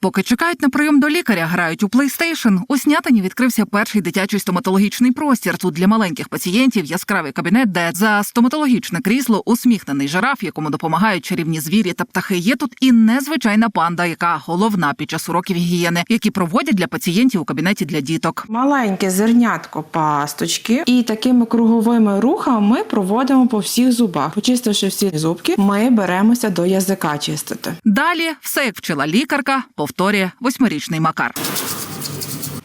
Поки чекають на прийом до лікаря, грають у PlayStation, у Снятині відкрився перший дитячий стоматологічний простір. Тут для маленьких пацієнтів яскравий кабінет, де за стоматологічне крісло усміхнений жираф, якому допомагають чарівні звірі та птахи. Є тут і незвичайна панда, яка головна під час уроків гігієни, які проводять для пацієнтів у кабінеті для діток. Маленьке зернятко пасточки, і такими круговими рухами ми проводимо по всіх зубах. Почистивши всі зубки, ми беремося до язика чистити. Далі все як вчила лікарка, повторює восьмирічний Макар.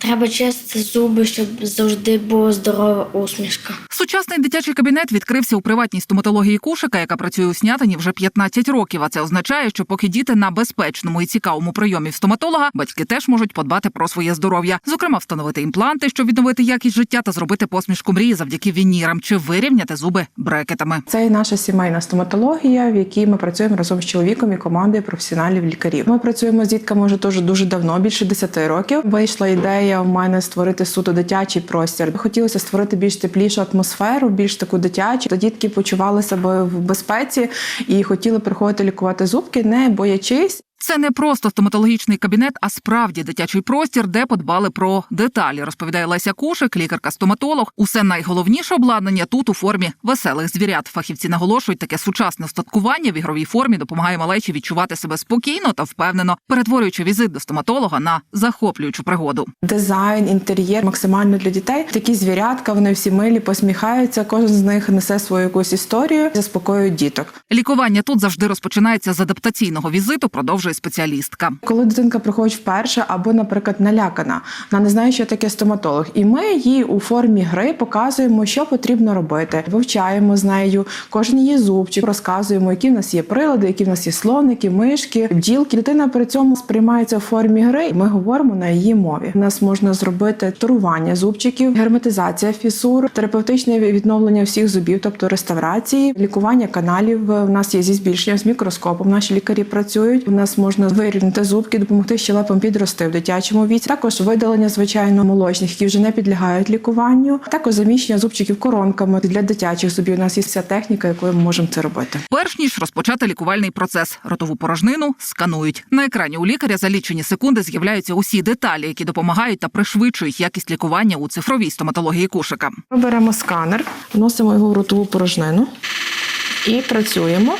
Треба чистити зуби, щоб завжди була здорова усмішка. Сучасний дитячий кабінет відкрився у приватній стоматології Кушика, яка працює у Снятині вже 15 років. А це означає, що поки діти на безпечному і цікавому прийомі в стоматолога, батьки теж можуть подбати про своє здоров'я, зокрема, встановити імпланти, щоб відновити якість життя та зробити посмішку мрії завдяки вінірам чи вирівняти зуби брекетами. Це і наша сімейна стоматологія, в якій ми працюємо разом з чоловіком і командою професіоналів лікарів. Ми працюємо з дітками вже дуже дуже давно, більше 10 років. Вийшла ідея в мене створити суто дитячий простір. Хотілося створити більш теплішу атмосферу, більш таку дитячу. Та дітки почували себе в безпеці і хотіли приходити лікувати зубки, не боячись. Це не просто стоматологічний кабінет, а справді дитячий простір, де подбали про деталі, розповідає Леся Кушик, лікарка-стоматолог. Усе найголовніше обладнання тут у формі веселих звірят. Фахівці наголошують, таке сучасне устаткування в ігровій формі допомагає малечі відчувати себе спокійно та впевнено, перетворюючи візит до стоматолога на захоплюючу пригоду. Дизайн, інтер'єр максимально для дітей. Такі звірятка, вони всі милі, посміхаються. Кожен з них несе свою якусь історію, заспокоюють діток. Лікування тут завжди розпочинається з адаптаційного візиту, продовжує спеціалістка. Коли дитинка приходить вперше, або, наприклад, налякана, вона не знає, що таке стоматолог, і ми їй у формі гри показуємо, що потрібно робити. Вивчаємо з нею кожен її зубчик, розказуємо, які в нас є прилади, які в нас є слоники, мишки, бджілки. Дитина при цьому сприймається в формі гри. Ми говоримо на її мові. У нас можна зробити турування зубчиків, герметизація фісур, терапевтичне відновлення всіх зубів, тобто реставрації, лікування каналів. У нас є зі збільшенням з мікроскопом. Наші лікарі працюють. У нас можна вирівняти зубки, допомогти щелепам підрости в дитячому віці. Також видалення звичайно молочних, які вже не підлягають лікуванню. Також заміщення зубчиків коронками для дитячих зубів. У нас є вся техніка, якою ми можемо це робити. Перш ніж розпочати лікувальний процес, ротову порожнину сканують. На екрані у лікаря за лічені секунди з'являються усі деталі, які допомагають та пришвидшують якість лікування у цифровій стоматології кушика. Ми беремо сканер, вносимо його в ротову порожнину і працюємо.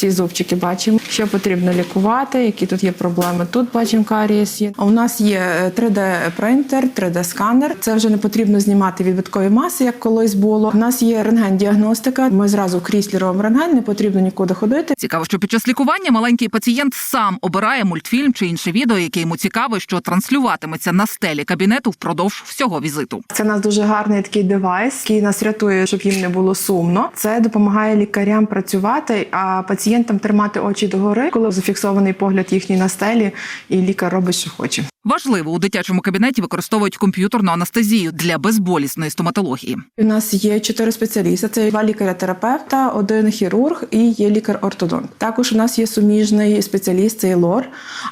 Всі зубчики бачимо, що потрібно лікувати, які тут є проблеми. Тут бачимо карієс є. А У нас є 3D-принтер, 3D-сканер. Це вже не потрібно знімати відбиткові маси, як колись було. У нас є рентген-діагностика. Ми зразу в кріслі робимо рентген, не потрібно нікуди ходити. Цікаво, що під час лікування маленький пацієнт сам обирає мультфільм чи інше відео, яке йому цікаво, що транслюватиметься на стелі кабінету впродовж всього візиту. Це у нас дуже гарний такий девайс, який нас рятує, щоб їм не було сумно. Це допомагає лікарям працювати, а пацієнтам тримати очі догори, коли зафіксований погляд їхній на стелі, і лікар робить, що хоче. Важливо у дитячому кабінеті використовують комп'ютерну анестезію для безболісної стоматології. У нас є чотири спеціалісти: це два лікаря-терапевта, один хірург і є лікар-ортодонт. Також у нас є суміжний спеціаліст, це лор,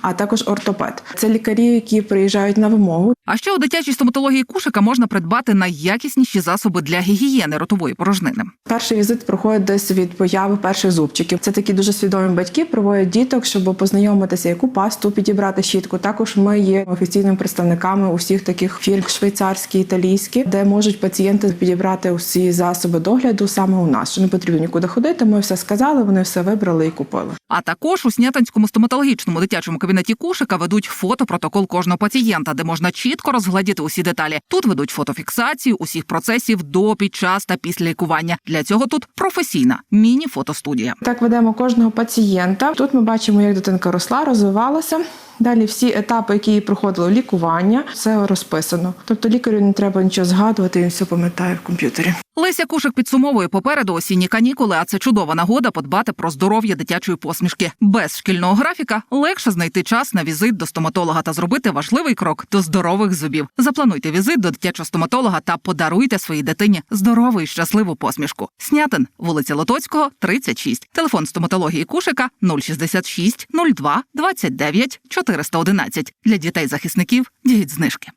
а також ортопед. Це лікарі, які приїжджають на вимогу. А ще у дитячій стоматології кушика можна придбати найякісніші засоби для гігієни ротової порожнини. Перший візит проходить десь від появи перших зубчиків. Це такі дуже свідомі батьки проводять діток, щоб познайомитися, яку пасту підібрати щітку. Також ми є офіційними представниками усіх таких фірм швейцарські, італійські, де можуть пацієнти підібрати усі засоби догляду саме у нас. Що не потрібно нікуди ходити. Ми все сказали, вони все вибрали і купили. А також у Снятинському стоматологічному дитячому кабінеті кушика ведуть фотопротокол кожного пацієнта, де можна чітко розглядіти усі деталі. Тут ведуть фотофіксацію усіх процесів до, під час та після лікування. Для цього тут професійна міні-фотостудія. Так ведемо кожного пацієнта. Тут ми бачимо, як дитинка росла, розвивалася. Далі всі етапи, які проходило лікування, все розписано. Тобто лікарю не треба нічого згадувати, він все пам'ятає в комп'ютері. Леся Кушик підсумовує попереду осінні канікули, а це чудова нагода подбати про здоров'я дитячої посмішки. Без шкільного графіка легше знайти час на візит до стоматолога та зробити важливий крок до здорових зубів. Заплануйте візит до дитячого стоматолога та подаруйте своїй дитині здорову і щасливу посмішку. Снятин, вулиця Лотоцького, 36. Телефон стоматології Кушика 066 02 29 411. Для дітей захисників діють знижки.